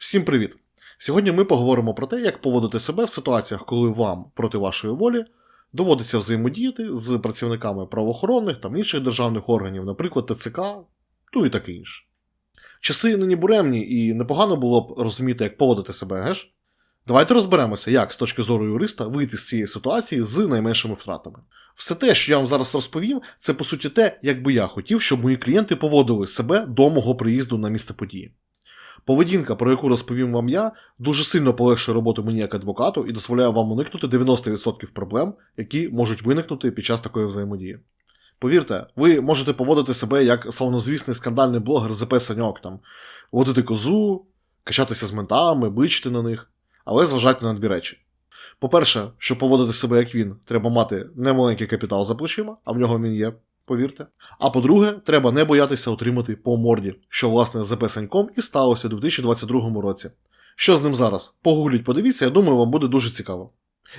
Всім привіт! Сьогодні ми поговоримо про те, як поводити себе в ситуаціях, коли вам проти вашої волі доводиться взаємодіяти з працівниками правоохоронних та інших державних органів, наприклад, ТЦК, ну і таке інше. Часи нині буремні, і непогано було б розуміти, як поводити себе, геш? Давайте розберемося, як з точки зору юриста вийти з цієї ситуації з найменшими втратами. Все те, що я вам зараз розповім, це по суті те, як би я хотів, щоб мої клієнти поводили себе до мого приїзду на місце події. Поведінка, про яку розповім вам я, дуже сильно полегшує роботу мені як адвокату і дозволяє вам уникнути 90% проблем, які можуть виникнути під час такої взаємодії. Повірте, ви можете поводити себе як славнозвісний скандальний блогер ЗП Саньок, там, водити козу, качатися з ментами, бичити на них, але зважайте на дві речі. По-перше, щоб поводити себе як він, треба мати немаленький капітал за плечима, а в нього він є, повірте. А по-друге, треба не боятися отримати по морді, що власне з ЗП Саньком і сталося у 2022 році. Що з ним зараз? Погугліть, подивіться, я думаю, вам буде дуже цікаво.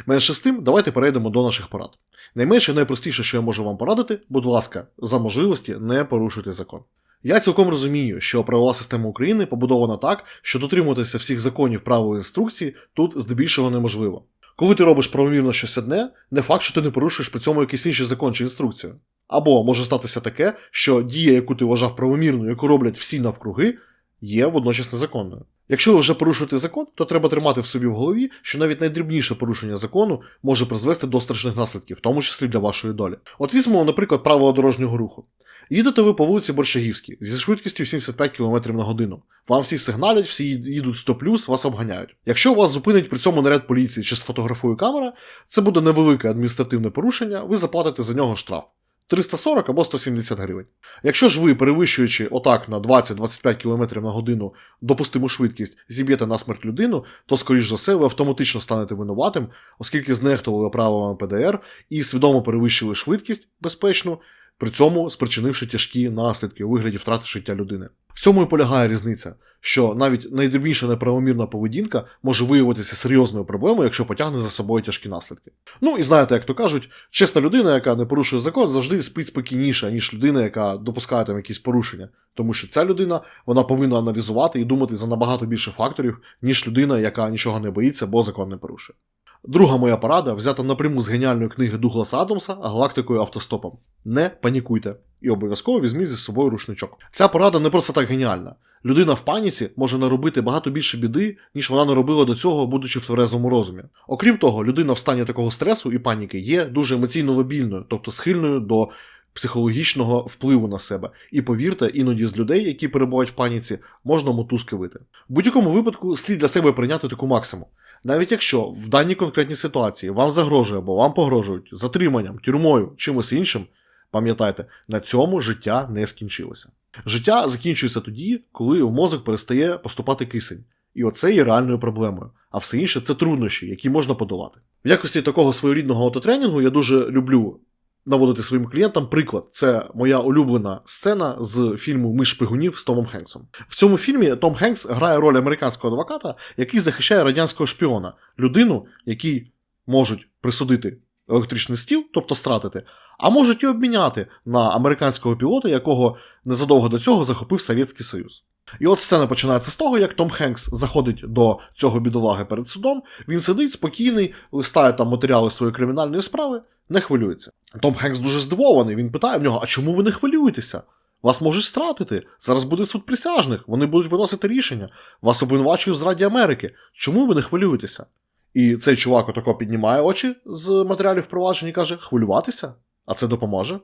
Менше з тим, давайте перейдемо до наших порад. Найменше найпростіше, що я можу вам порадити, будь ласка, за можливості не порушуйте закон. Я цілком розумію, що правова система України побудована так, що дотримуватися всіх законів правил інструкції тут здебільшого неможливо. Коли ти робиш правомірно щось одне, не факт, що ти не порушуєш при цьому якийсь інший закон чи інструкцію. Або може статися таке, що дія, яку ти вважав правомірною, яку роблять всі навкруги, є водночас незаконною. Якщо ви вже порушуєте закон, то треба тримати в собі в голові, що навіть найдрібніше порушення закону може призвести до страшних наслідків, в тому числі для вашої долі. От візьмемо, наприклад, правила дорожнього руху. Їдете ви по вулиці Борщагівській зі швидкістю 75 км на годину. Вам всі сигналять, всі їдуть 100 вас обганяють. Якщо вас зупинить при цьому наряд поліції чи сфотографує камера, це буде невелике адміністративне порушення, ви заплатите за нього штраф. 340 або 170 гривень. Якщо ж ви, перевищуючи отак на 20-25 км на годину допустиму швидкість, зіб'єте на смерть людину, то, скоріш за все, ви автоматично станете винуватим, оскільки знехтували правилами ПДР і свідомо перевищили швидкість безпечну, при цьому спричинивши тяжкі наслідки у вигляді втрати життя людини. В цьому і полягає різниця, що навіть найдрібніша неправомірна поведінка може виявитися серйозною проблемою, якщо потягне за собою тяжкі наслідки. Ну і знаєте, як то кажуть, чесна людина, яка не порушує закон, завжди спить спокійніше, ніж людина, яка допускає там якісь порушення. Тому що ця людина вона повинна аналізувати і думати за набагато більше факторів, ніж людина, яка нічого не боїться, бо закон не порушує. Друга моя порада взята напряму з геніальної книги Дугласа Адамса галактикою автостопом. Не панікуйте. І обов'язково візьміть зі собою рушничок. Ця порада не просто так геніальна. Людина в паніці може наробити багато більше біди, ніж вона наробила до цього, будучи в тверезому розумі. Окрім того, людина в стані такого стресу і паніки є дуже емоційно лобільною, тобто схильною до психологічного впливу на себе. І повірте, іноді з людей, які перебувають в паніці, можна мотузки вити. В будь-якому випадку слід для себе прийняти таку максимум. Навіть якщо в даній конкретній ситуації вам загрожує або вам погрожують затриманням, тюрмою, чимось іншим, пам'ятайте, на цьому життя не скінчилося. Життя закінчується тоді, коли в мозок перестає поступати кисень. І оце є реальною проблемою. А все інше це труднощі, які можна подолати. В якості такого своєрідного автотренінгу я дуже люблю наводити своїм клієнтам приклад. Це моя улюблена сцена з фільму Ми шпигунів з Томом Хенксом. В цьому фільмі Том Хенкс грає роль американського адвоката, який захищає радянського шпіона, людину, якій можуть присудити електричний стіл, тобто стратити, а можуть і обміняти на американського пілота, якого незадовго до цього захопив Совєтський Союз. І от сцена починається з того, як Том Хенкс заходить до цього бідолаги перед судом. Він сидить спокійний, листає там матеріали своєї кримінальної справи, не хвилюється. Том Хенкс дуже здивований. Він питає в нього: а чому ви не хвилюєтеся? Вас можуть стратити. Зараз буде суд присяжних, вони будуть виносити рішення. Вас обвинувачують в зраді Америки. Чому ви не хвилюєтеся? І цей чувак отако піднімає очі з матеріалів впровадження і каже: хвилюватися? А це допоможе?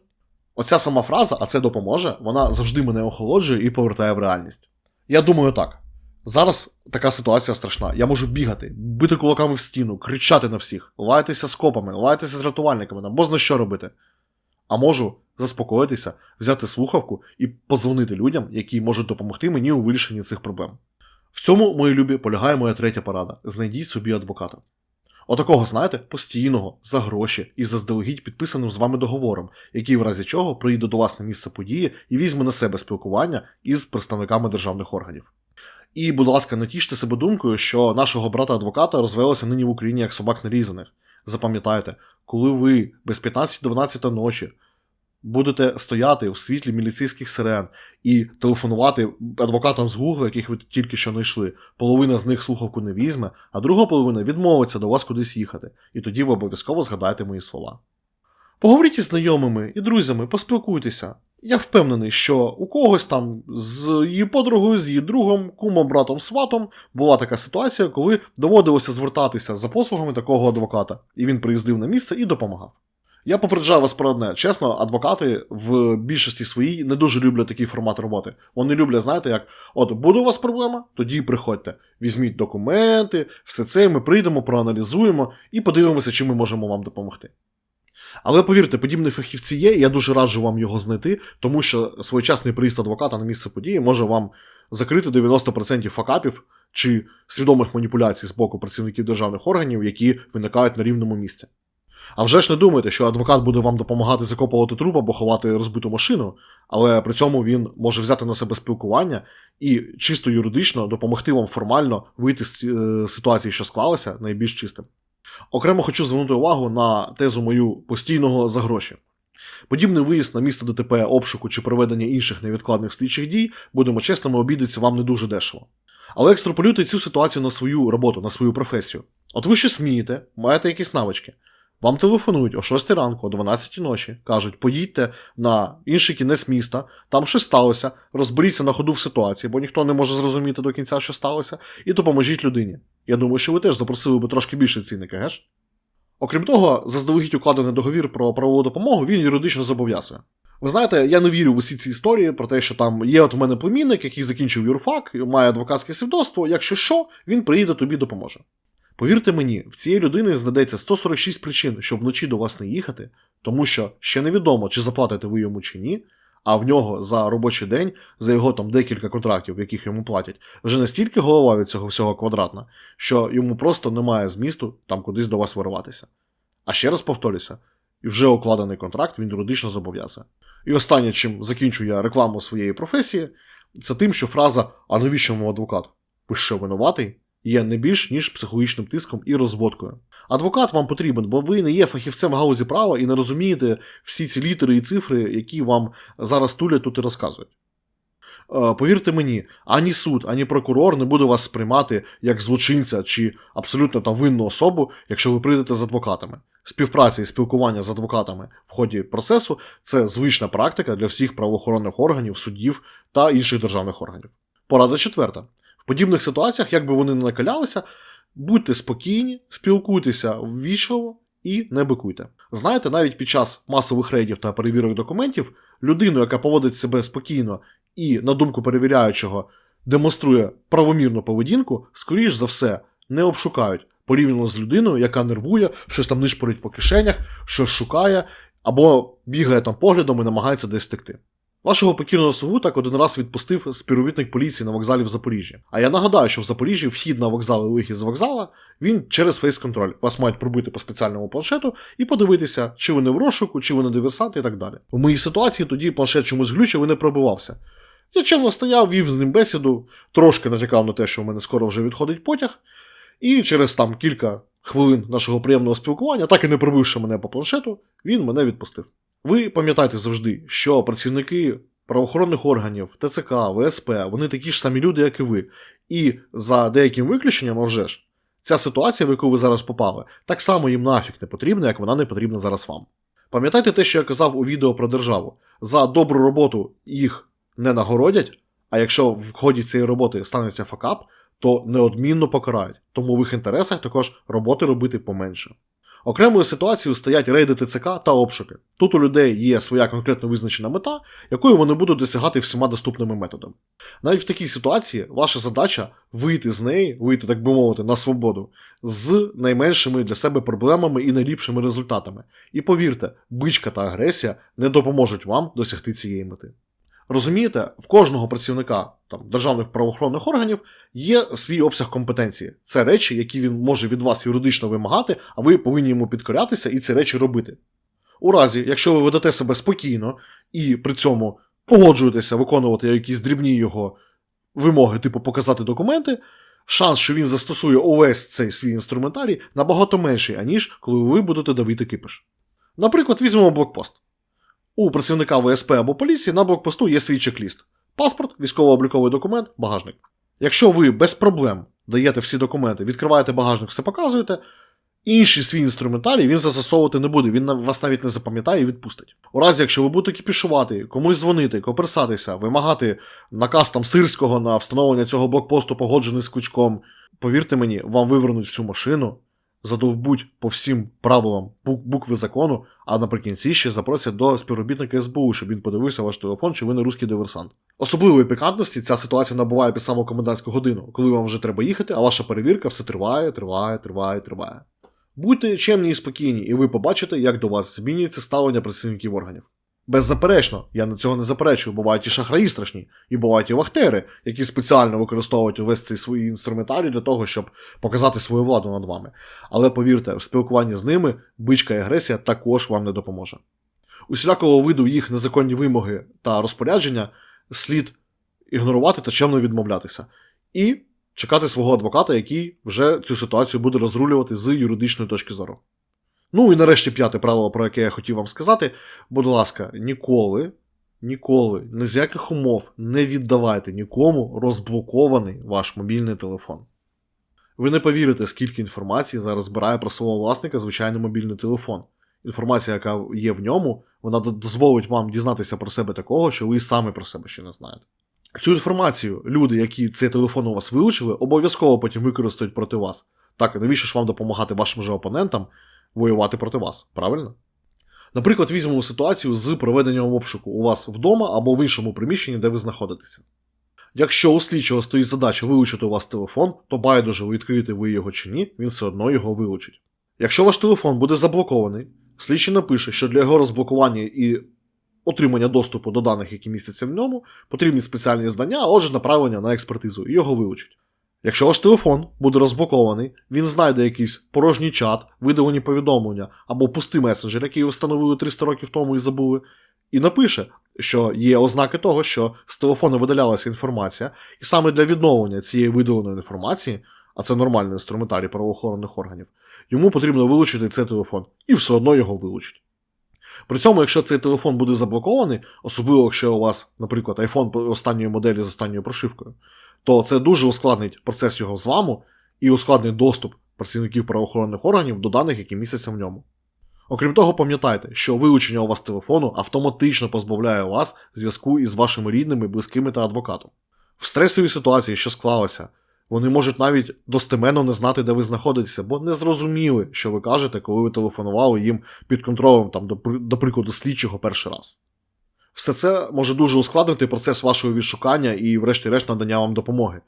Оця сама фраза, а це допоможе, вона завжди мене охолоджує і повертає в реальність. Я думаю так. Зараз така ситуація страшна. Я можу бігати, бити кулаками в стіну, кричати на всіх, лаятися з копами, лаятися з рятувальниками, там бозна що робити. А можу заспокоїтися, взяти слухавку і позвонити людям, які можуть допомогти мені у вирішенні цих проблем. В цьому, мої любі, полягає моя третя порада: знайдіть собі адвоката. Отакого, знаєте, постійного, за гроші і заздалегідь підписаним з вами договором, який в разі чого приїде до вас на місце події і візьме на себе спілкування із представниками державних органів. І, будь ласка, не тіште себе думкою, що нашого брата-адвоката розвелося нині в Україні як собак нарізаних. Запам'ятайте, коли ви без 15-12 ночі будете стояти в світлі міліцейських сирен і телефонувати адвокатам з Гугла, яких ви тільки що знайшли. Половина з них слухавку не візьме, а друга половина відмовиться до вас кудись їхати, і тоді ви обов'язково згадаєте мої слова. Поговоріть із знайомими і друзями, поспілкуйтеся. Я впевнений, що у когось там з її подругою, з її другом, кумом, братом, сватом була така ситуація, коли доводилося звертатися за послугами такого адвоката, і він приїздив на місце і допомагав. Я попереджаю вас про одне. Чесно, адвокати в більшості своїй не дуже люблять такий формат роботи. Вони люблять, знаєте, як: от буде у вас проблема, тоді приходьте. Візьміть документи, все це, ми прийдемо, проаналізуємо і подивимося, чим ми можемо вам допомогти. Але повірте, подібні фахівці є, і я дуже раджу вам його знайти, тому що своєчасний приїзд адвоката на місце події може вам закрити 90% факапів чи свідомих маніпуляцій з боку працівників державних органів, які виникають на рівному місці. А вже ж не думайте, що адвокат буде вам допомагати закопувати труп або ховати розбиту машину, але при цьому він може взяти на себе спілкування і чисто юридично допомогти вам формально вийти з е, ситуації, що склалася, найбільш чистим. Окремо хочу звернути увагу на тезу мою постійного за гроші. Подібний виїзд на місце ДТП, обшуку чи проведення інших невідкладних слідчих дій, будемо чесними, обійдеться вам не дуже дешево. Але екстраполюйте цю ситуацію на свою роботу, на свою професію. От ви щось смієте, маєте якісь навички. Вам телефонують о 6 ранку, о 12 ночі, кажуть, поїдьте на інший кінець міста, там щось сталося, розберіться на ходу в ситуації, бо ніхто не може зрозуміти до кінця, що сталося, і допоможіть людині. Я думаю, що ви теж запросили би трошки більше цінника, геш? Окрім того, заздалегідь укладений договір про правову допомогу він юридично зобов'язує. Ви знаєте, я не вірю в усі ці історії про те, що там є от в мене племінник, який закінчив юрфак, має адвокатське свідоцтво, якщо що, він приїде тобі допоможе. Повірте мені, в цієї людини знайдеться 146 причин, щоб вночі до вас не їхати, тому що ще невідомо, чи заплатите ви йому чи ні, а в нього за робочий день, за його там декілька контрактів, яких йому платять, вже настільки голова від цього всього квадратна, що йому просто немає змісту там кудись до вас вириватися. А ще раз повторюся, вже укладений контракт він юридично зобов'язує. І останнє, чим закінчу я рекламу своєї професії, це тим, що фраза А навіщо йому адвокат? Ви що винуватий? Є не більш ніж психологічним тиском і розводкою. Адвокат вам потрібен, бо ви не є фахівцем галузі права і не розумієте всі ці літери і цифри, які вам зараз тулять тут і розказують. Е, повірте мені, ані суд, ані прокурор не буде вас сприймати як злочинця чи абсолютно там винну особу, якщо ви прийдете з адвокатами. Співпраця і спілкування з адвокатами в ході процесу це звична практика для всіх правоохоронних органів, суддів та інших державних органів. Порада четверта подібних ситуаціях, як би вони не накалялися, будьте спокійні, спілкуйтеся ввічливо і не бикуйте. Знаєте, навіть під час масових рейдів та перевірок документів людину, яка поводить себе спокійно і, на думку перевіряючого, демонструє правомірну поведінку, скоріш за все, не обшукають порівняно з людиною, яка нервує, щось там нишпорить по кишенях, щось шукає, або бігає там поглядом і намагається десь втекти. Вашого покійного сову так один раз відпустив співробітник поліції на вокзалі в Запоріжжі. А я нагадаю, що в Запоріжжі вхід на вокзал і вихід з вокзала він через фейс-контроль. Вас мають пробити по спеціальному планшету і подивитися, чи ви не в розшуку, чи ви не диверсант і так далі. У моїй ситуації тоді планшет чомусь глючив і не пробивався. Я чемно стояв, вів з ним бесіду, трошки натякав на те, що в мене скоро вже відходить потяг, і через там кілька хвилин нашого приємного спілкування, так і не пробивши мене по планшету, він мене відпустив. Ви пам'ятайте завжди, що працівники правоохоронних органів, ТЦК, ВСП, вони такі ж самі люди, як і ви. І за деяким виключенням, а вже ж, ця ситуація, в яку ви зараз попали, так само їм нафіг не потрібна, як вона не потрібна зараз вам. Пам'ятайте те, що я казав у відео про державу. За добру роботу їх не нагородять, а якщо в ході цієї роботи станеться факап, то неодмінно покарають. Тому в їх інтересах також роботи робити поменше. Окремою ситуацією стоять рейди ТЦК та обшуки. Тут у людей є своя конкретно визначена мета, якою вони будуть досягати всіма доступними методами. Навіть в такій ситуації ваша задача вийти з неї, вийти, так би мовити, на свободу, з найменшими для себе проблемами і найліпшими результатами. І повірте, бичка та агресія не допоможуть вам досягти цієї мети. Розумієте, в кожного працівника там, державних правоохоронних органів є свій обсяг компетенції. Це речі, які він може від вас юридично вимагати, а ви повинні йому підкорятися і ці речі робити. У разі, якщо ви ведете себе спокійно і при цьому погоджуєтеся виконувати якісь дрібні його вимоги, типу показати документи, шанс, що він застосує увесь цей свій інструментарій, набагато менший, аніж коли ви будете давити кипиш. Наприклад, візьмемо блокпост. У працівника ВСП або поліції на блокпосту є свій чек-ліст: паспорт, військово-обліковий документ, багажник. Якщо ви без проблем даєте всі документи, відкриваєте багажник, все показуєте, інший свій інструментарій він застосовувати не буде, він вас навіть не запам'ятає і відпустить. У разі, якщо ви будете кіпішувати, комусь дзвонити, коперсатися, вимагати наказ там сирського на встановлення цього блокпосту, погоджений з кучком, повірте мені, вам вивернуть всю машину, задовбуть по всім правилам букви закону, а наприкінці ще запросять до співробітника СБУ, щоб він подивився ваш телефон, чи ви не русський диверсант. Особливої пікантності ця ситуація набуває під саму комендантську годину, коли вам вже треба їхати, а ваша перевірка все триває, триває, триває, триває. Будьте чемні і спокійні, і ви побачите, як до вас змінюється ставлення працівників органів. Беззаперечно, я на цього не заперечую, бувають і шахраї страшні, і бувають і вахтери, які спеціально використовують увесь цей свій інструментарій для того, щоб показати свою владу над вами. Але повірте, в спілкуванні з ними бичка і агресія також вам не допоможе. Усілякого виду їх незаконні вимоги та розпорядження слід ігнорувати та чемно відмовлятися. І чекати свого адвоката, який вже цю ситуацію буде розрулювати з юридичної точки зору. Ну і нарешті п'яте правило, про яке я хотів вам сказати. Будь ласка, ніколи, ніколи, ні з яких умов не віддавайте нікому розблокований ваш мобільний телефон. Ви не повірите, скільки інформації зараз збирає про свого власника звичайний мобільний телефон. Інформація, яка є в ньому, вона дозволить вам дізнатися про себе такого, що ви і самі про себе ще не знаєте. Цю інформацію люди, які цей телефон у вас вилучили, обов'язково потім використають проти вас. Так, навіщо ж вам допомагати вашим же опонентам воювати проти вас, правильно? Наприклад, візьмемо ситуацію з проведенням обшуку у вас вдома або в іншому приміщенні, де ви знаходитеся. Якщо у слідчого стоїть задача вилучити у вас телефон, то байдуже відкриєте ви його чи ні, він все одно його вилучить. Якщо ваш телефон буде заблокований, слідчий напише, що для його розблокування і отримання доступу до даних, які містяться в ньому, потрібні спеціальні знання, а отже, направлення на експертизу, і його вилучить. Якщо ваш телефон буде розблокований, він знайде якийсь порожній чат, видалені повідомлення або пустий месенджер, який ви встановили 300 років тому і забули, і напише, що є ознаки того, що з телефону видалялася інформація, і саме для відновлення цієї видаленої інформації, а це нормальний інструментарій правоохоронних органів, йому потрібно вилучити цей телефон, і все одно його вилучить. При цьому, якщо цей телефон буде заблокований, особливо якщо у вас, наприклад, iPhone останньої моделі з останньою прошивкою, то це дуже ускладнить процес його зламу і ускладнить доступ працівників правоохоронних органів до даних, які містяться в ньому. Окрім того, пам'ятайте, що вилучення у вас телефону автоматично позбавляє вас зв'язку із вашими рідними, близькими та адвокатом. В стресовій ситуації, що склалася, вони можуть навіть достеменно не знати, де ви знаходитеся, бо не зрозуміли, що ви кажете, коли ви телефонували їм під контролем, там, до, до прикладу, слідчого перший раз. Все це може дуже ускладнити процес вашого відшукання і, врешті-решт, надання вам допомоги.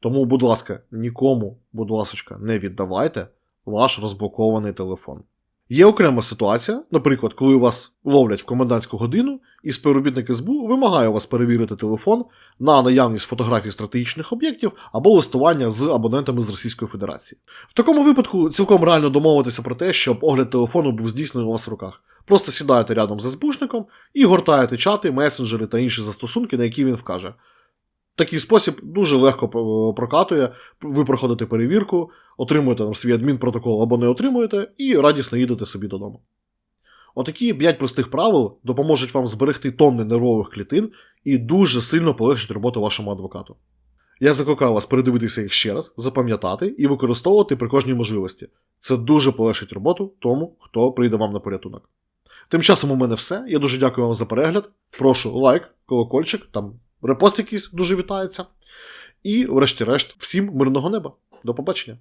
Тому, будь ласка, нікому, будь ласка, не віддавайте ваш розблокований телефон. Є окрема ситуація, наприклад, коли вас ловлять в комендантську годину, і співробітник СБУ вимагає вас перевірити телефон на наявність фотографій стратегічних об'єктів або листування з абонентами з Російської Федерації. В такому випадку цілком реально домовитися про те, щоб огляд телефону був здійснений у вас в руках. Просто сідаєте рядом з СБУшником і гортаєте чати, месенджери та інші застосунки, на які він вкаже. Такий спосіб дуже легко е, прокатує, ви проходите перевірку, отримуєте там свій адмінпротокол або не отримуєте, і радісно їдете собі додому. Отакі 5 простих правил допоможуть вам зберегти тонни нервових клітин і дуже сильно полегшать роботу вашому адвокату. Я закликаю вас передивитися їх ще раз, запам'ятати і використовувати при кожній можливості. Це дуже полегшить роботу тому, хто прийде вам на порятунок. Тим часом у мене все. Я дуже дякую вам за перегляд. Прошу лайк, колокольчик, там репост якийсь дуже вітається. І, врешті-решт, всім мирного неба. До побачення.